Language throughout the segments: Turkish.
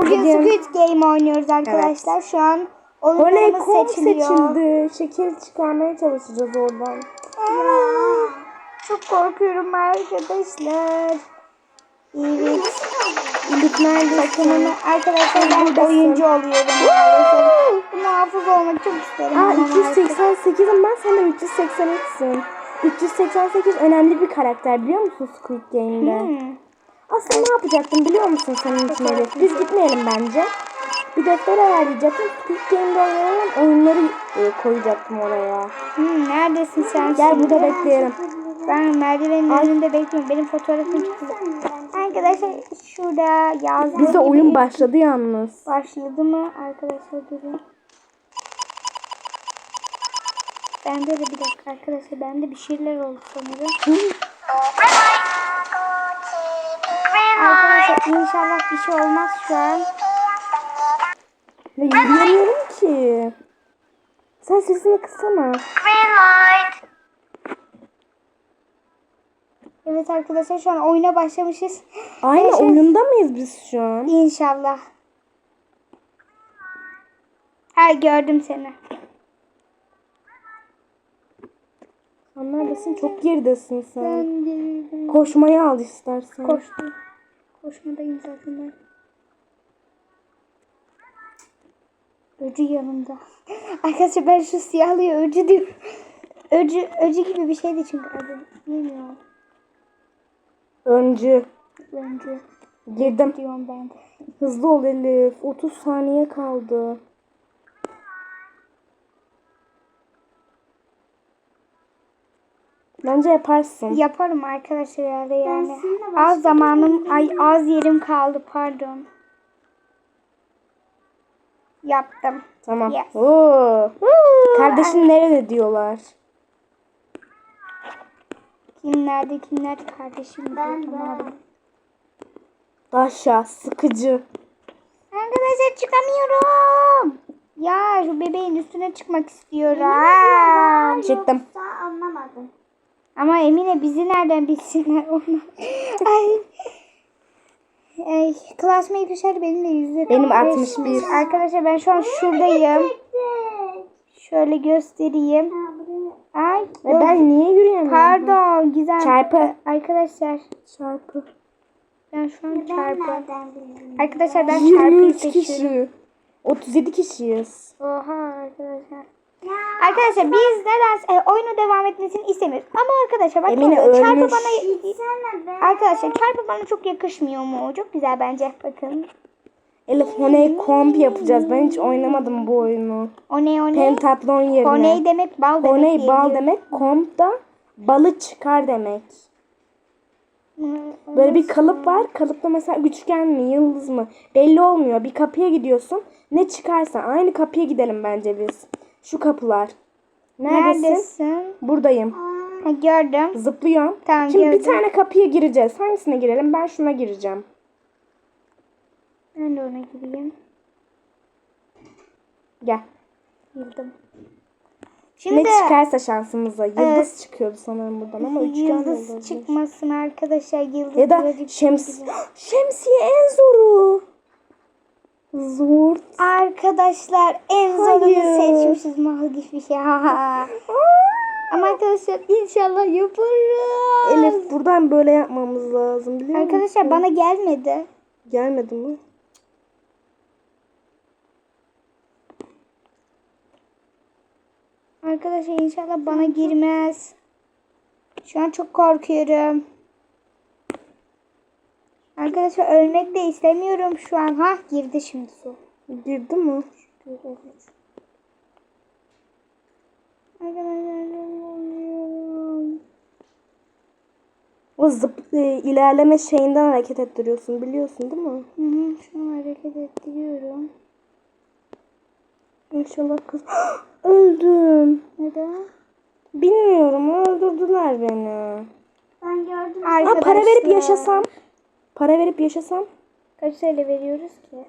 Bugün Bugün- Squid Game oynuyoruz arkadaşlar. Şu an oyunlarımız kom seçiliyor. seçildi. Şekil çıkarmaya çalışacağız oradan. Aa, Çok korkuyorum arkadaşlar. Evet. İlik neredesin? Arkadaşlar ben Buradasın. oyuncu oluyorum. Muhafız olmak çok isterim. Aa ama maalesef. 388'im ben sen de 383'sün. 388 önemli bir karakter biliyor musun Squid Game'de? Hmm. Aslında ne yapacaktım biliyor musun senin için Elif? Biz gitmeyelim bence. Bir defter ayarlayacaktım. Squid Game'de oynanan oyunları e, koyacaktım oraya. Hmm, neredesin sen? Gel şimdi? burada bekleyelim. Ben merdivenin önünde bekliyorum. Benim fotoğrafım çıktı. Arkadaşlar şurada yazdığı Bize oyun başladı yalnız. başladı mı? Arkadaşlar durun. Bende de bir dakika arkadaşlar. Bende bir şeyler oldu sanırım. İnşallah bir şey olmaz şu an. Ya yürüyemiyorum ki. Sen sesini kıssana. Evet arkadaşlar şu an oyuna başlamışız. Aynı Evet. oyunda mıyız biz şu an? İnşallah. Ha gördüm seni. Sen neredesin? Çok geridesin sen. Ben. Koşmayı al istersen. Koştum. Koşmadayım zaten ben. Öcü yanımda. Arkadaşlar ben şu siyahlıya öcü diyorum. Öcü, öcü gibi bir şeydi çünkü adı. Bilmiyorum. Öncü. Öncü Girdim. diyorum ben de. Hızlı ol Elif. 30 saniye kaldı. Bence yaparsın. Yaparım arkadaşlar herhalde yani. Az zamanım, ay az yerim kaldı pardon. Yaptım. Tamam. Yes. Oo. Kardeşin nerede diyorlar. Kim nerede kim nerede kardeşim ben Aşağı sıkıcı. Arkadaşlar çıkamıyorum. Ya şu bebeğin üstüne çıkmak istiyorum. Çıktım. Ama Emine bizi nereden bilsinler onu. Ay. Ay, Classmate dışarı benimle yüzde. Benim 61. Arkadaşlar ben şu an şuradayım. Şöyle göstereyim. Ay. E ben niye yürüyemiyorum? Pardon Gizem. Çarpı. Arkadaşlar Çarpı. ben şu an çarpı. Arkadaşlar ben çarpıyı 23 seçiyorum. kişi. 37 kişiyiz. Oha arkadaşlar. Arkadaşlar biz neden e, oyunu devam etmesini istemiyoruz. Ama arkadaşlar bakın Emine çarpı ölmüş. bana arkadaşlar çarpı bana çok yakışmıyor mu? Çok güzel bence. Bakın. Elif Honey komp yapacağız. Ben hiç oynamadım bu oyunu. O ne o ne? Pentatlon yerine. Honey demek bal demek. Honey bal demek. Komp da balı çıkar demek. Hı, Böyle bir kalıp var. Kalıpta mesela üçgen mi, yıldız mı? Belli olmuyor. Bir kapıya gidiyorsun. Ne çıkarsa aynı kapıya gidelim bence biz. Şu kapılar. Neredesin? Neredesin? Buradayım. Ha, gördüm. Zıplıyorum. Tamam, Şimdi bir gördüm. tane kapıya gireceğiz. Hangisine girelim? Ben şuna gireceğim. Ben de ona gireyim. Gel. Girdim. Ne Şimdi çıkarsa şansımıza. Yıldız Evet. çıkıyordu sanırım buradan ama üçgen yıldız çıkmasın arkadaşlar. Yıldız Ya da şems şemsiye en zoru. Zor. Arkadaşlar en zorunu seçmişiz mal gibi ya. Ama arkadaşlar inşallah yaparız. Elif buradan böyle yapmamız lazım biliyor musun? Arkadaşlar bana gelmedi. Gelmedi mi? Arkadaşlar inşallah bana girmez. Şu an çok korkuyorum. Arkadaşlar ölmek de istemiyorum şu an. Ha girdi şimdi su. Girdi mi? O zıp e, ilerleme şeyinden hareket ettiriyorsun biliyorsun değil mi? Hı hı, şu an hareket ettiriyorum. İnşallah kız. Öldüm. Neden? Bilmiyorum öldürdüler beni. Ben gördüm. Ha, Arkadaşlar. para verip yaşasam. Para verip yaşasam. Kaç TL veriyoruz ki?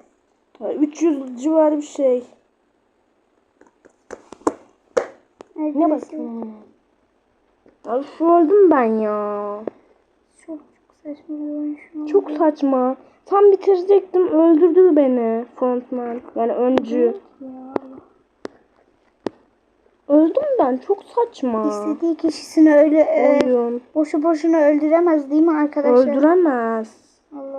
300 civarı bir şey. Ne Arkadaşlar, bakayım? Ay öldüm ben ya. Çok çok saçma şu. Çok saçma. Tam bitirecektim öldürdü beni frontman. Yani öncü. Öldüm ben. Çok saçma. İstediği kişisini öyle e, boşu boşuna öldüremez değil mi arkadaşlar? Öldüremez.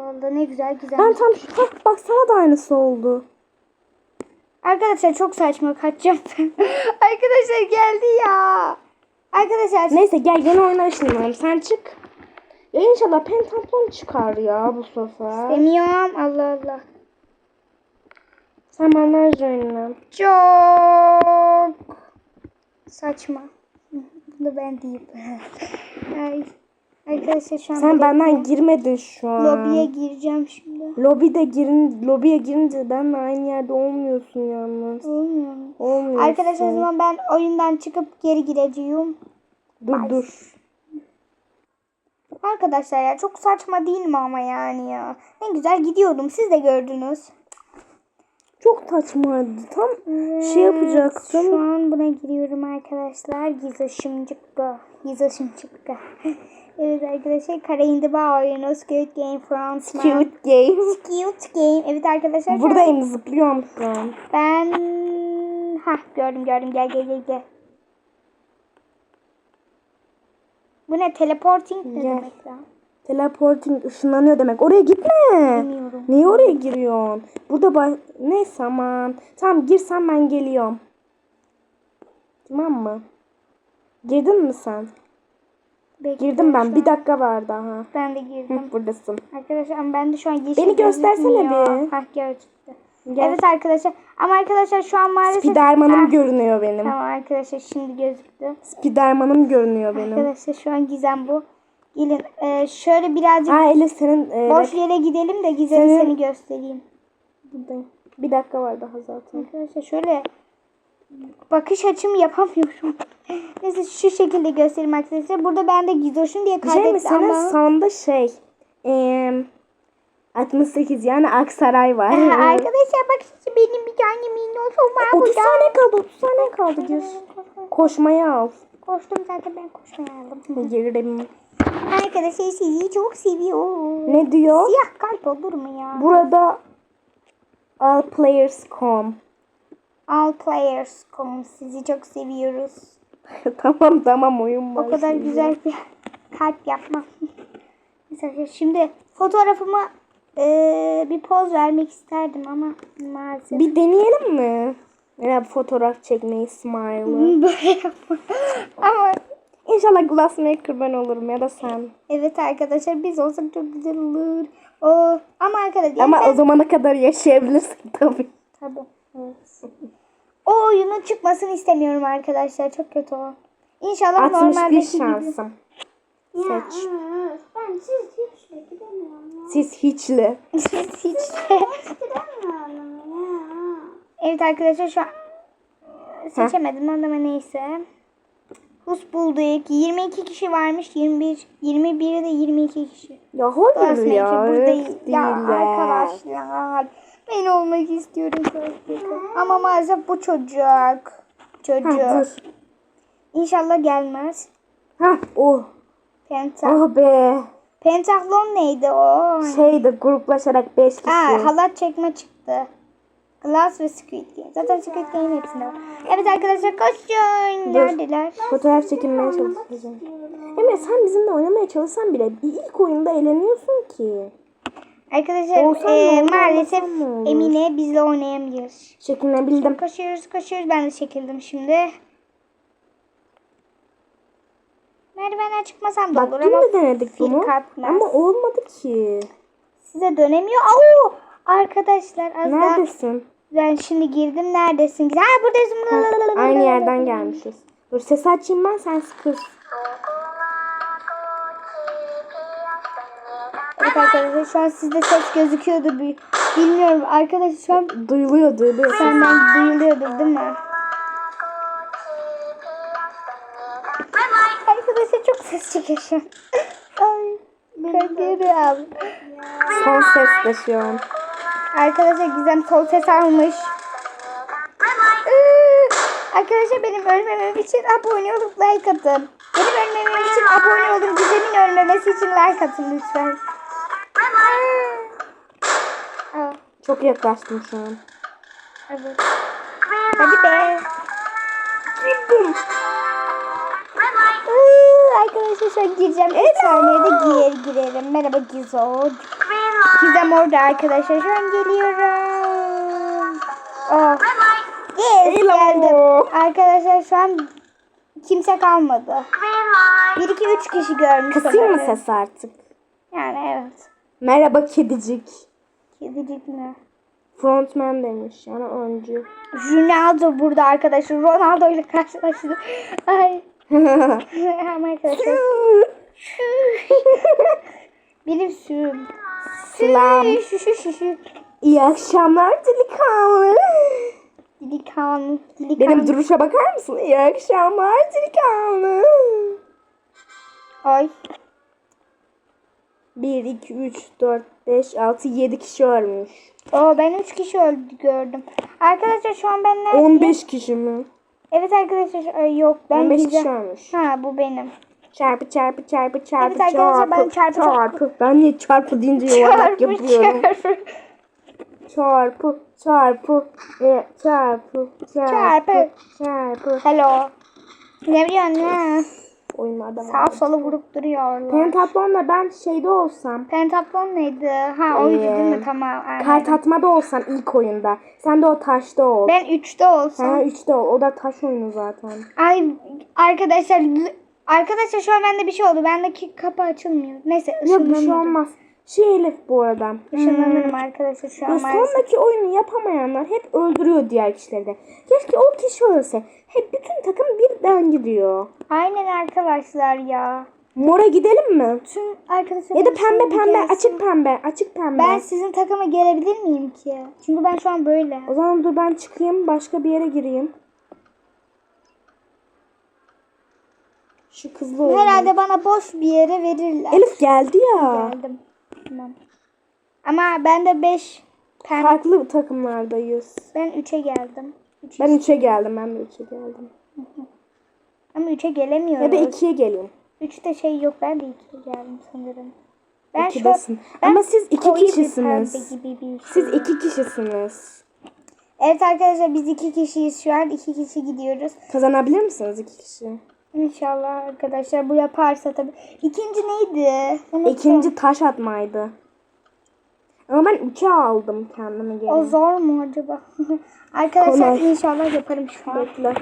Allah ne güzel güzel. Ben tam şu Hah, bak sana da aynısı oldu. Arkadaşlar çok saçma kaçacağım. arkadaşlar geldi ya. Arkadaşlar Neyse gel yeni oyuna ışınlanalım. Sen çık. Ya inşallah pentatlon çıkar ya bu sefer. demiyorum Allah Allah. Sen benden ışınlan. Çok saçma. Bunu ben diyeyim. Ay. Arkadaşlar şu an Sen benden girmedin şu an. lobiye gireceğim şimdi. Lobide girin, lobiye girince benimle aynı yerde olmuyorsun yalnız. Olmuyor mu? Olmuyorsun. Arkadaşlar o zaman ben oyundan çıkıp geri gireceğim. Dur dur. Arkadaşlar ya çok saçma değil mi ama yani ya. Ne güzel gidiyordum. Siz de gördünüz. Çok saçmaydı. Tam şey Şu yapacaktım. an buna giriyorum arkadaşlar. Gizoşum çıktı. Gizoşum çıktı. Evet arkadaşlar Kara Indiba oyunu Squid Game France. Cute game. Cute Game. Evet arkadaşlar. Buradayım zıplıyorum şu an. Ben... ha gördüm gördüm. Gel gel gel gel. Bu ne? Teleporting ne Gel. demek ya? Teleporting ışınlanıyor demek. Oraya gitme. Bilmiyorum. Niye oraya giriyorsun? Burada ba- neyse aman. Tamam girsen ben geliyorum. Tamam mı? Girdin mi sen? Bekle, Girdim ben. Bir dakika var daha. Ben de Hı, girdim. buradasın. Arkadaşlar ama ben de şu an yeşil Beni göstersene gözükmüyor. bir. Hah gördüm. Gel. Evet arkadaşlar. Ama arkadaşlar şu an maalesef... Spiderman'ım görünüyor benim. Tamam arkadaşlar şimdi gözüktü. Spiderman'ım görünüyor benim. Arkadaşlar şu an Gizem bu. Gelin e, şöyle birazcık Aa Elif senin e, boş yere gidelim de Gizem'i Senin- seni göstereyim. buradayım. Bir dakika var daha zaten. Arkadaşlar şöyle bakış açımı yapamıyorum. Neyse şu şekilde göstereyim arkadaşlar. Burada ben de Gizoş'um diye Bir şey mi ama... sağında şey eee 68 yani Aksaray var. Aa, arkadaşlar bak işte benim bir tane minnoşum var 30 burada. saniye kaldı 30 saniye kaldı gir. Koşmayı al. Koştum zaten ben koşmaya aldım. Girelim. Arkadaşlar sizi çok seviyorum. Ne diyor? Siyah kalp olur mu ya? Burada allplayers.com All players come. Sizi çok seviyoruz. Tamam tamam oyun O var. kadar şimdi. güzel bir kalp yapma. Mesela şimdi fotoğrafıma eee, bir poz vermek isterdim ama maalesef. Bir deneyelim mi? Ya fotoğraf çekmeyi smile'ı. Böyle yapma. ama İnşallah Glassmaker ben olurum ya da sen. evet arkadaşlar biz olsak çok güzel olur. O ama arkadaşlar Ama ben- o zamana kadar yaşayabilirsin tabii. Tabii. Evet. O oyunun çıkmasını istemiyorum arkadaşlar. Çok kötü o. İnşallah 61 normaldeki gibi. şansım. Ya Seç. öf, ben siz hiç gidemiyorum ya. Siz hiçli. Hiç. Hiç gidemiyorum ya. evet arkadaşlar şu an seçemedim ama neyse. Hus bulduk. 22 kişi varmış. 21 21'de de 22 kişi. Ya hayır Glassmaker ya. burada değil Ya ya. arkadaşlar. Ben olmak istiyorum çocuk. Ama maalesef bu çocuk. Çocuk. Ha, dur. İnşallah gelmez. Ha oh. Penta. Oh be. Pentaklon neydi o? Şeydi gruplaşarak 5 kişi. Aa, halat çekme çıktı. Glass ve Squid Game. Zaten Squid Game hepsinde var. Evet arkadaşlar koşun. Neredeler? Fotoğraf çekilmeye çalışacağım. Emre sen bizimle oynamaya çalışsan bile ilk oyunda eğleniyorsun ki. Arkadaşlar Olsan e, maalesef? Emine bizle oynayamıyor. Çekinebildim. Koşuyoruz koşuyoruz. Ben de çekildim şimdi. Merdivenden çıkmasam da Bak olur dün ama de denedik fil bunu. katmaz. Ama olmadı ki. size dönemiyor. Oo! Arkadaşlar az daha Neredesin? ben şimdi girdim. Neredesin? Ha buradasın. Aynı yerden gelmişiz. Dur ses açayım ben sen sıkır. Evet arkadaşlar şu an sizde ses gözüküyordu. bir- Bilmiyorum arkadaşlar şu an Duyuluyor duyuluyor. senden duyuluyordur değil mi? Arkadaşlar çok ses çıkıyor şu an. Ay kaderim. Son ses de şu an. Arkadaşlar Gizem sol ses almış. Arkadaşlar benim ölmemem için abone olup like atın. Benim ölmemem için abone olun. Gizem'in ölmemesi için like atın lütfen. Çok yaklaştım şu an. Evet. Hadi be. Girdim. Arkadaşlar şu an gireceğim. Bir saniyede girer girerim. Merhaba Gizo. Gizem orada arkadaşlar. Şu an geliyorum. Oh. Yes Hello. geldim. Arkadaşlar şu an kimse kalmadı. 1 2 3 kişi görmüş. Kısayım mı ses artık? Yani evet. Merhaba kedicik. Kedicik mi? Frontman demiş yani öncü. Ronaldo burada arkadaşlar. Ronaldo ile karşılaştı. Ay. Ama arkadaşlar. Benim sürüm. Selam. İyi akşamlar delikanlı. Delikanlı. Delikanlı. Benim duruşa bakar mısın? İyi akşamlar delikanlı. Ay. 1, 2, 3, 4, 5, 6, 7 kişi ölmüş. Oo ben 3 kişi öldü gördüm. Arkadaşlar şu an ben neredeyim? 15 kişi mi? Evet arkadaşlar ay yok ben 15 kişi gideceğim. ölmüş. Ha bu benim. Çarpı çarpı çarpı çarpı Evet arkadaşlar, ben çarpı- çarpı. Ben niye çarpı deyince yuvarlak yapıyorum. çarpı. Çarpı çarpı e, çarpı çarpı Çarpı. çarpı. Hello. Ne biliyorsun ya? Oyunlarda Sağ var. sola vurup duruyorlar. Pentatlonla ben şeyde olsam, Pentatlon neydi? Ha oydu değil mi? Ee, Tamam. aynen. kart atmada olsam ilk oyunda. Sen de o taşta ol. Ben 3'te olsam. Ha 3'te ol. O da taş oyunu zaten. Ay arkadaşlar arkadaşlar şu an bende bir şey oldu. Bendeki kapı açılmıyor. Neyse Yok bir şey olmaz. Şey Elif bu arada. Işınlanırım arkadaşlar şu an sondaki oyunu yapamayanlar hep öldürüyor diğer kişileri de. Keşke o kişi ölse. Hep bütün takım birden gidiyor. Aynen arkadaşlar ya. Mora gidelim mi? Tüm arkadaşlar Ya da pembe pembe, gelsin. açık pembe, açık pembe. Ben sizin takıma gelebilir miyim ki? Çünkü ben şu an böyle. O zaman dur ben çıkayım, başka bir yere gireyim. Şu kızlı oyun. Herhalde bana boş bir yere verirler. Elif geldi ya. Geldim. Tamam. Ama ben de 5 pembe. Farklı takımlardayız. Ben 3'e geldim. Üç- Ben 3'e geldim, ben de 3'e geldim. Ama 3'e gelemiyorum. Ya da 2'ye geleyim. 3'te şey yok. Ben de 2'ye geldim sanırım. Ben şu İkidesin. ben Ama siz iki kişisiniz. gibi bir şey. Siz iki kişisiniz. Evet arkadaşlar biz iki kişiyiz şu an. iki kişi gidiyoruz. Kazanabilir misiniz iki kişi? İnşallah arkadaşlar bu yaparsa tabii. İkinci neydi? Unuttum. İkinci taş atmaydı. Ama ben 3'e aldım kendime O geri. zor mu acaba? arkadaşlar Kolay. inşallah yaparım şu an. Bekle.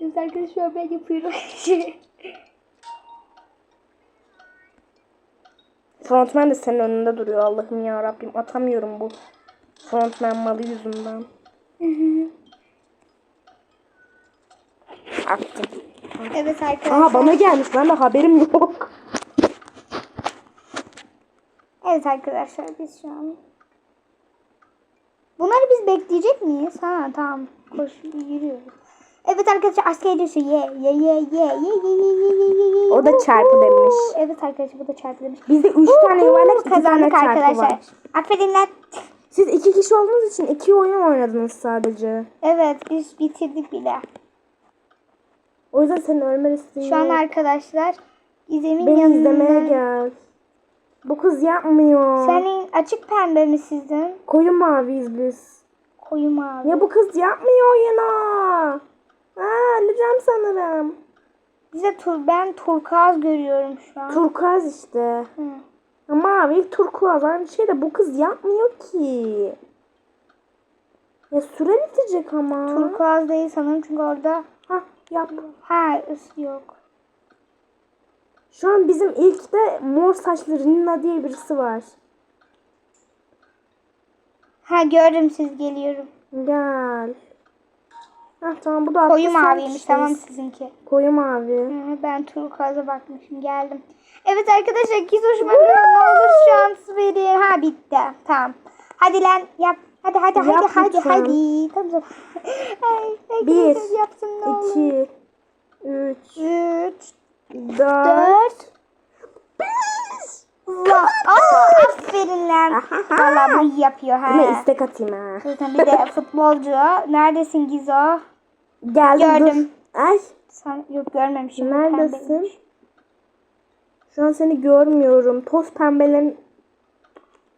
Biz arkadaşlar ben yapıyorum. Frontman de senin önünde duruyor Allah'ım ya Rabbim. Atamıyorum bu frontman malı yüzünden. Attım. Evet arkadaşlar. Aha bana gelmiş. Ben de haberim yok. Evet arkadaşlar biz şu an. Bunları biz bekleyecek miyiz? Ha tamam. Koş yürüyoruz. Evet arkadaşlar asker diyorsun. Ye ye ye ye ye ye ye ye ye ye ye. O da çarpı demiş. Evet arkadaşlar bu da çarpı demiş. Bizde 3 tane yuvarlak 2 tane çarpı arkadaşlar. var. Aferin lan. Siz iki kişi olduğunuz için iki oyun oynadınız sadece. Evet biz bitirdik bile. O yüzden senin ölmen isteğin Şu an arkadaşlar Gizem'in Beni yanında. izlemeye gel. Bu kız yapmıyor. Senin açık pembe mi sizin? Koyu maviyiz biz. Koyu mavi. Ya bu kız yapmıyor oyunu. Aa, öleceğim sanırım. Bize tur ben turkuaz görüyorum şu an. Turkuaz işte. Hı. Mavi turkuaz aynı şey de bu kız yapmıyor ki. Ya süre bitecek ama. Turkuaz değil sanırım çünkü orada Hah yap. ha ıs yok. Şu an bizim ilkte mor saçlı Rina diye birisi var. Ha gördüm siz geliyorum. Gel. Hah tamam bu da Koyu maviymiş tamam sizinki. Koyu mavi. Hı, ben turkuaza bakmışım geldim. Evet arkadaşlar giz hoşuma gidiyor. Ne olur şans verin. Ha bitti. Tamam. Hadi lan yap. Hadi hadi Yap hadi hadi lütfen. hadi. Tamam. Ay, Bir, yapsın ne olur. 2, 3, 3 4, 4 Aa, aferin lan. Valla bu iyi yapıyor ha. Buna istek atayım ha. Zaten bir de futbolcu. Neredesin Gizo? Geldim Gördüm. dur. Ay Sen yok görmemişim. Neredesin? pembeymiş. Şu an seni görmüyorum. Toz pembelerin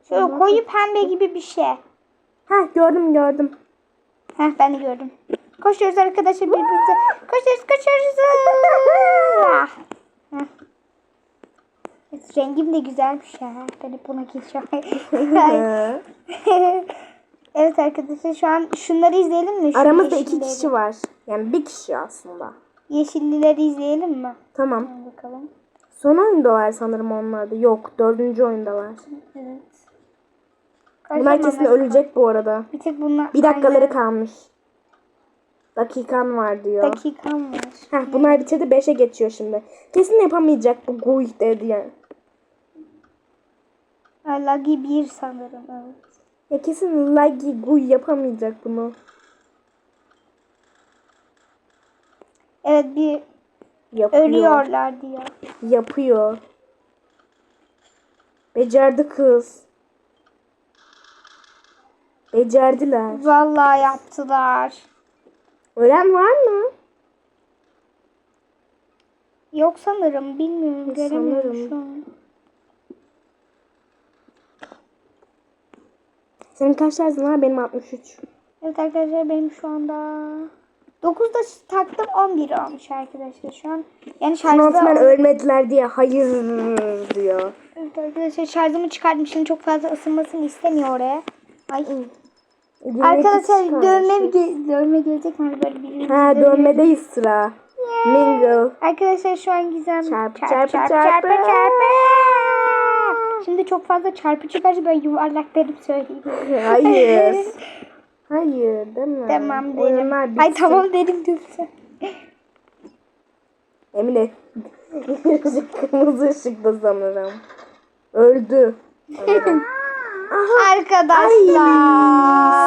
Şöyle koyu pembe gibi bir şey. Ha gördüm gördüm. Heh ben de gördüm. Koşuyoruz arkadaşlar birbirimize. Koşuyoruz koşuyoruz. Ah. Heh. Evet, Rengim de güzelmiş ya. Ben hep buna geçiyorum. evet arkadaşlar şu an şunları izleyelim mi? Şu Aramızda iki yeşilleri. kişi var. Yani bir kişi aslında. Yeşillileri izleyelim mi? Tamam. Hadi bakalım. Son oyundalar sanırım onlar da. Yok dördüncü oyundalar. Evet. Bunlar kesin ölecek bu arada. Bir tek bunlar. Bir dakikaları Aynen. kalmış. Dakikan var diyor. Dakikam var. Heh, bunlar bitirdi 5'e geçiyor şimdi. Kesin yapamayacak bu Guy dedi yani. Lagi 1 sanırım. Evet. Ya kesin Lagi Guy yapamayacak bunu. Evet bir Yapıyor. ölüyorlar diyor. Yapıyor. Becerdi kız. Becerdiler. Vallahi yaptılar. Ölen var mı? Yok sanırım bilmiyorum göremiyorum Sanırım. şu an. Senin kaç tarzın var? Benim 63. Evet arkadaşlar benim şu anda 9'da taktım 11 olmuş arkadaşlar şu an. Yani Frontman şarjda ölmediler diye hayır diyor. Evet arkadaşlar şarjımı çıkardım şimdi çok fazla ısınmasını istemiyor oraya. Ay. Arkadaşlar dövme ge- dövme gelecek hani böyle bir Ha dönmedeyiz sıra. Mingle. Arkadaşlar şu an Gizem Çarpı, çarpı çarpı, çarpı çarpı. çarpı. Şimdi çok fazla çarpı çıkarsa ben yuvarlak derim söyleyeyim. Hayır. Hayır deme. Tamam derim. Ay tamam dedim diyorsun. Emine. Kırmızı ışıkta sanırım. Öldü. Arkadaşlar.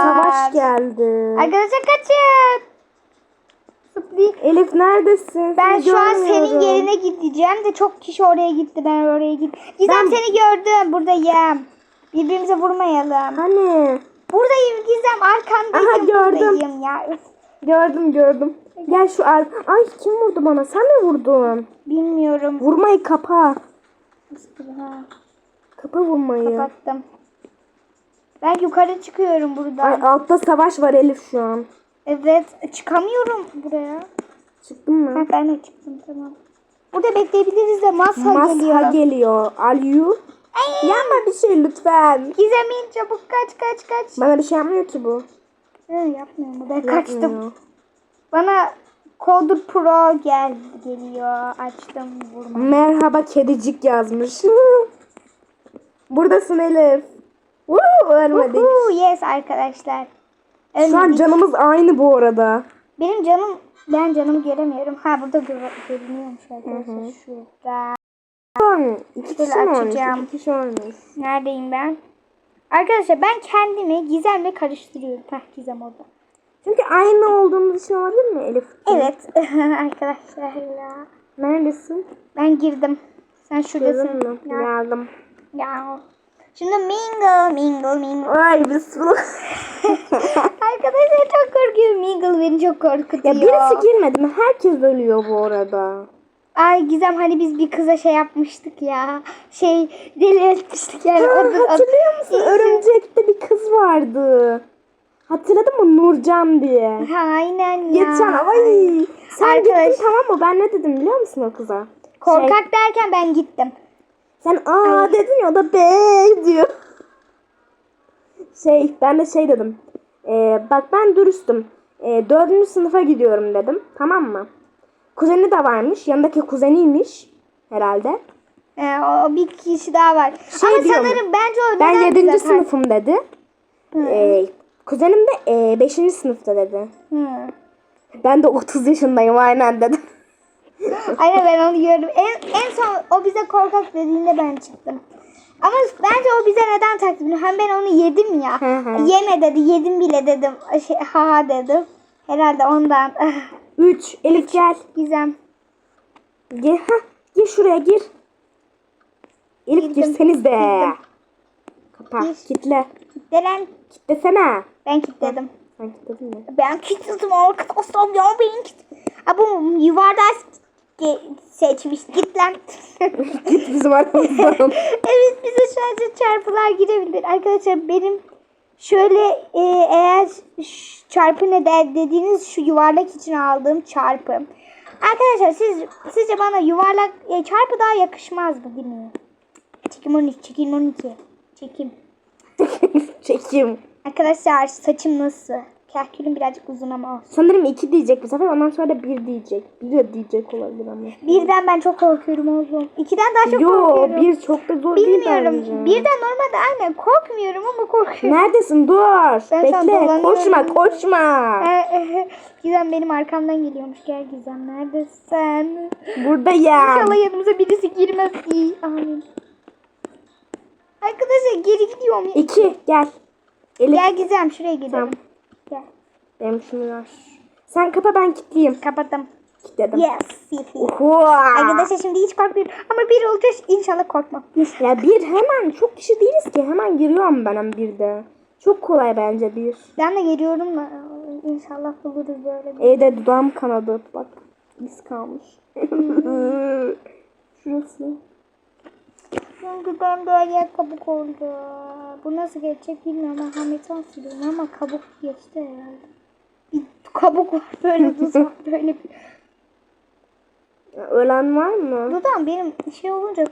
Savaş geldi. Arkadaşlar kaçın. Elif neredesin? Ben Seni şu an senin yerine gideceğim de çok kişi oraya gitti. Ben oraya gittim. Gizem Ben- seni gördüm. Buradayım. Birbirimize vurmayalım. Hani? Buradayım Gizem. Arkandayım. Aha, gördüm. Buradayım ya. Üf, Gördüm gördüm. Gel şu ar... Ay kim vurdu bana? Sen mi vurdun? bilmiyorum. Vurmayı kapa. Kapa vurmayı. kapattım. Ben yukarı çıkıyorum buradan. Ay altta savaş var Elif şu an. Evet. Çıkamıyorum buraya. Çıktın mı? Ha, ben de çıktım tamam. Burada bekleyebiliriz de masa, Masa geliyor. geliyor. Are you? Yapma bir şey lütfen. Gizem'in çabuk kaç kaç kaç. Bana bir şey yapmıyor ki bu. Hı, yapmıyor mu? Ben kaçtım. Yapmıyor. Bana Coder Pro gel geliyor. Açtım vurma. Merhaba kedicik yazmış. Buradasın Elif. Woo, ölmedik. Uhu, yes arkadaşlar. Şu an Ölmedik. canımız aynı bu arada. Benim canım ben canımı göremiyorum. Ha burada gör görünüyormuş arkadaşlar. Şurada. İki kişi açacağım. İki kişi olmuş. Neredeyim ben? Arkadaşlar ben kendimi Gizem'le karıştırıyorum. Heh Gizem orada. Çünkü aynı olduğumuz için olabilir mi Elif? Evet arkadaşlar ya. Neredesin? Ben girdim. Sen şuradasın. Ya. Geldim. ya. Şimdi mingle mingle mingle. Ay bismillah. Arkadaşlar çok korkuyorum. Mingle beni çok korkutuyor. ya birisi girmedi mi? Herkes ölüyor bu arada. Ay Gizem hani biz bir kıza şey yapmıştık ya. Şey deli etmiştik yani. Ha, Adı- adı- hatırlıyor musun? Örümcekte bir kız vardı. Hatırladın mı Nurcan diye. Ha, aynen ya. Geçen ay. Sen Arkadaş- gittin tamam mı? Ben ne dedim biliyor musun o kıza? Korkak Şey, derken ben gittim. Sen aa dedin ya o da be diyor. Şey ben de şey dedim. Ee, bak ben dürüstüm. Ee, dördüncü sınıfa gidiyorum dedim. Tamam mı? Kuzeni de varmış. Yanındaki kuzeniymiş herhalde. Ee, o bir kişi daha var. Şey Ama diyor mu? sanırım bence o Ben neden yedinci bize sınıfım dedi. Ee, kuzenim de e, beşinci sınıfta dedi. Hı. Ben de 30 yaşındayım aynen dedim. Aynen ben onu gördüm. En, en son o bize korkak dediğinde ben çıktım. Ama bence o bize neden taktı biliyor musun? Hem ben onu yedim ya. Hı hı. Yeme dedi. Yedim bile dedim. Şey, ha ha dedim. Herhalde ondan. 3. Elif gel. Gizem. Gir, ha, gir şuraya gir. Elif Girdim. girseniz de. Girdim. Kapa. Gir. Kitle. Delen Kitlesene. ben kilitledim. Sen kilitledin mi? Ben kilitledim arkadaşlar ya ben kilitledim. Ha bu yuvarlak seçmiş. Git lan. Git bizim aramızdan. evet bize sadece çarpılar girebilir. Arkadaşlar benim Şöyle e, eğer çarpı ne de dediğiniz şu yuvarlak için aldığım çarpı. Arkadaşlar siz sizce bana yuvarlak e, çarpı daha yakışmaz mı değil mi? Çekim 13, çekim 12. Çekim. Çekim. Arkadaşlar saçım nasıl? Kahkülüm birazcık uzun ama. Sanırım iki diyecek bu sefer ondan sonra da bir diyecek. Bir de diyecek olabilir ama. Birden ben çok korkuyorum oğlum. İkiden daha çok Yo korkuyorum. bir çok da zor değil Bilmiyorum. bence. Birden normalde aynen korkmuyorum ama korkuyorum. Neredesin? Dur. Ben Bekle. Koşma koşma. Gizem benim arkamdan geliyormuş. Gel Gizem neredesin? Buradayım. İnşallah yanımıza birisi girmez. İyi. Amin. Arkadaşlar geri gidiyorum. İki gel. Elif. Gel Gizem şuraya gidelim. Tamam. Benim şunu ver. Sen kapa ben kilitleyeyim. Kapattım. Kilitledim. Yes. Oho. Arkadaşlar şimdi hiç korkmuyorum. Ama bir olacak inşallah korkmam. Ya bir hemen çok kişi değiliz ki. Hemen giriyorum ben hem bir de. Çok kolay bence bir. Ben de geliyorum da inşallah buluruz böyle bir. Evde dudağım kanadı. Bak iz kalmış. Şurası. Çünkü ben böyle kabuk oldu. Bu nasıl geçecek bilmiyorum. Ben sürüyorum ama kabuk geçti herhalde. Kabuk var böyle dudak böyle bir. Ölen var mı? Dudağım benim şey olunca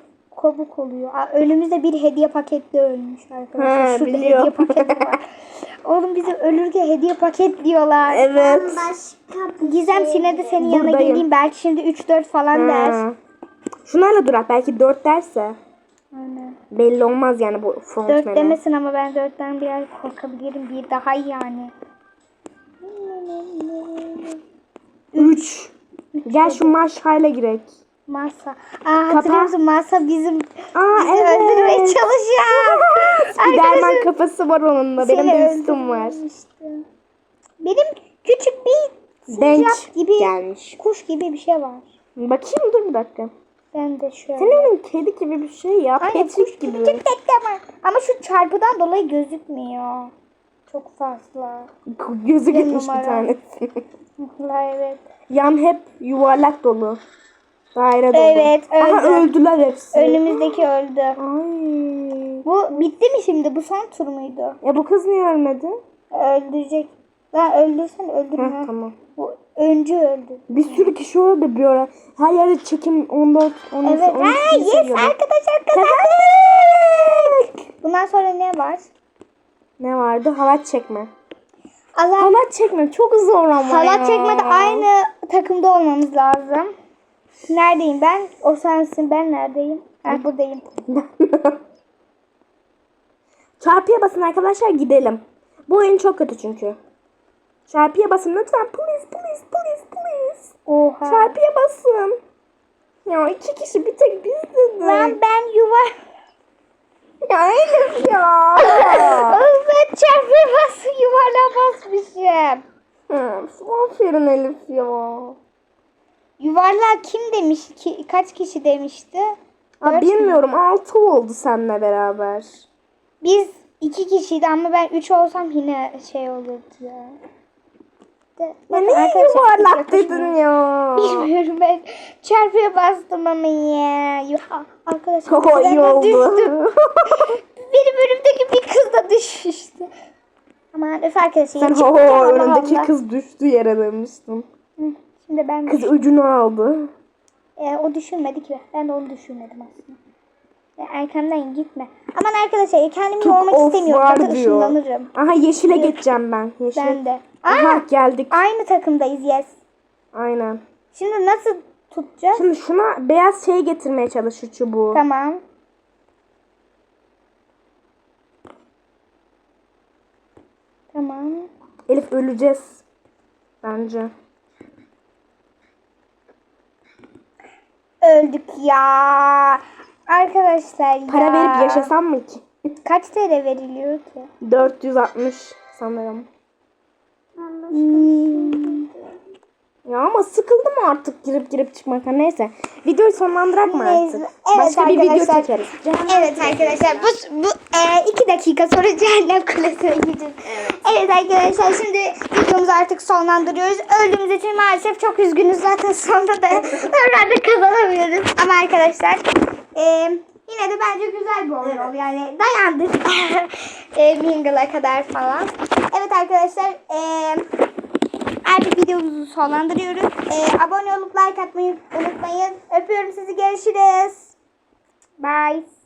kabuk oluyor. Aa, önümüzde bir hediye paketli ölmüş arkadaşlar. He, Şurada biliyorum. hediye paketi var. Oğlum bizi ölürken hediye paket diyorlar. Evet. Başka bir Gizem şey Sine de senin yanına Buradayım. geleyim. Belki şimdi 3-4 falan der. Ha. Şunlarla durak. Belki dört derse. Aynen. Belli olmaz yani bu 4 frontmene. demesin ama ben 4'ten biraz korkabilirim. Bir daha yani. Üç. Gel şu marşayla girek. Masa. Aa hatırlıyor musun? Masa bizim Aa bizi öldürmeye evet. çalışıyor. Spiderman kafası var onunla. Benim de üstüm var. Benim küçük bir sincap gibi gelmiş. kuş gibi bir şey var. Bakayım dur bir dakika. Ben de şöyle. Senin kedi gibi bir şey ya. Aynen kuş gibi. gibi. Ama şu çarpıdan dolayı gözükmüyor. Çok fazla. Gözü Bir gitmiş bir numara. tanesi. Vallahi evet. Yan hep yuvarlak dolu. Daire dolu. Evet, Aha öldü. öldüler hepsi. Önümüzdeki öldü. Ay. Bu bitti mi şimdi? Bu son tur muydu? Ya bu kız niye ölmedi? Öldürecek. Lan öldürsen öldürme. Heh, tamam. Bu öncü öldü. Bir sürü kişi öldü bir ara. Her yerde çekim 14, 13, Evet. 13 Ha, kişi yes geliyordu. arkadaşlar kazandık. Bundan sonra ne var? Ne vardı? Halat çekme. Allah Halat çekme çok zor ama ya. halat çekmede aynı takımda olmamız lazım. Neredeyim ben? O sensin. Ben neredeyim? Ben buradayım. Çarpıya basın arkadaşlar gidelim. Bu oyun çok kötü çünkü. Çarpıya basın lütfen. Please, please, please, please. Oha. Çarpıya basın. Ya iki kişi bir tek biz dedik. Lan ben yuva... Ya Elif ya. Oğlum ben çarpıya bastım yuvarlığa basmışım. Hı, Aferin Elif ya. Yuvarlığa kim demiş ki kaç kişi demişti? Aa, Dört mü? bilmiyorum altı oldu seninle beraber. Biz iki kişiydi ama ben üç olsam yine şey olurdu ya. De, Ya yakışmıyor. dedin ya? Bilmiyorum ben çarpıya bastım ama ya. Yuh, Arkadaşlar Oh, iyi oldu. düştüm. Benim önümdeki bir kız da düşmüştü. Aman öf arkadaşlar. Sen ho ho önündeki kız düştü yere demiştin. Şimdi ben Kız ucunu aldı. E, o düşürmedi ki. Ben de onu düşürmedim aslında. Arkamdan gitme. Aman arkadaşlar kendimi Çok yormak istemiyorum. var diyor. Aha yeşile geçeceğim ben. Yeşil. Ben de. Aha Aa, geldik. aynı takımdayız yes. Aynen. Şimdi nasıl tutacağız? Şimdi şuna beyaz şey getirmeye çalış şu çubuğu. Tamam. Tamam. Elif öleceğiz. Bence. Öldük ya. Arkadaşlar ya. Para verip yaşasam mı ki? Kaç TL veriliyor ki? 460 sanırım. Hmm. Ya ama sıkıldım artık girip girip çıkmaktan. Neyse. Videoyu sonlandırak mı artık? Evet Başka bir video çekeriz. Evet arkadaşlar bu, bu e, iki dakika sonra cehennem kulesine gideceğiz. Evet. arkadaşlar şimdi videomuzu artık sonlandırıyoruz. Öldüğümüz için maalesef çok üzgünüz zaten sonunda da herhalde kazanamıyoruz. Ama arkadaşlar e, yine de bence güzel bir oyun oldu. Yani dayandık. e, Mingle'a kadar falan. Evet arkadaşlar. E, artık videomuzu sonlandırıyoruz. E, abone olup like atmayı unutmayın. Öpüyorum sizi. Görüşürüz. Bye.